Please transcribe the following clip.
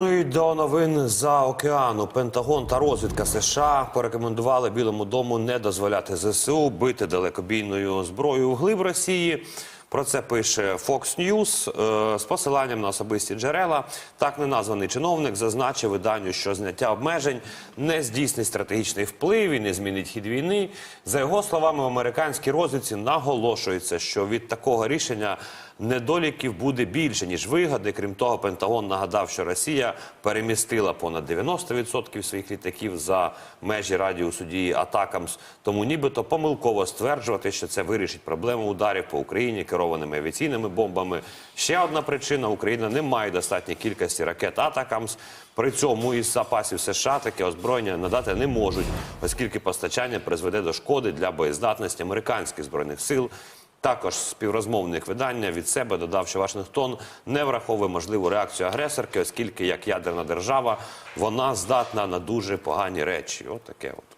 До новин за океану Пентагон та розвідка США порекомендували Білому дому не дозволяти ЗСУ бити далекобійною зброєю вглиб Росії. Про це пише Fox News е, з посиланням на особисті джерела. Так неназваний чиновник зазначив виданню, що зняття обмежень не здійснить стратегічний вплив і не змінить хід війни. За його словами, в американській розвідці наголошується, що від такого рішення недоліків буде більше ніж вигоди. Крім того, Пентагон нагадав, що Росія перемістила понад 90% своїх літаків за межі радіусу дії Атакамс. Тому нібито помилково стверджувати, що це вирішить проблему ударів по Україні керованими авіаційними бомбами. Ще одна причина: Україна не має достатньої кількості ракет Атакамс. При цьому із запасів США таке озброєння надати не можуть, оскільки постачання призведе до шкоди для боєздатності американських збройних сил. Також співрозмовник видання від себе додав, що Вашингтон не враховує можливу реакцію агресорки, оскільки як ядерна держава вона здатна на дуже погані речі. От таке от.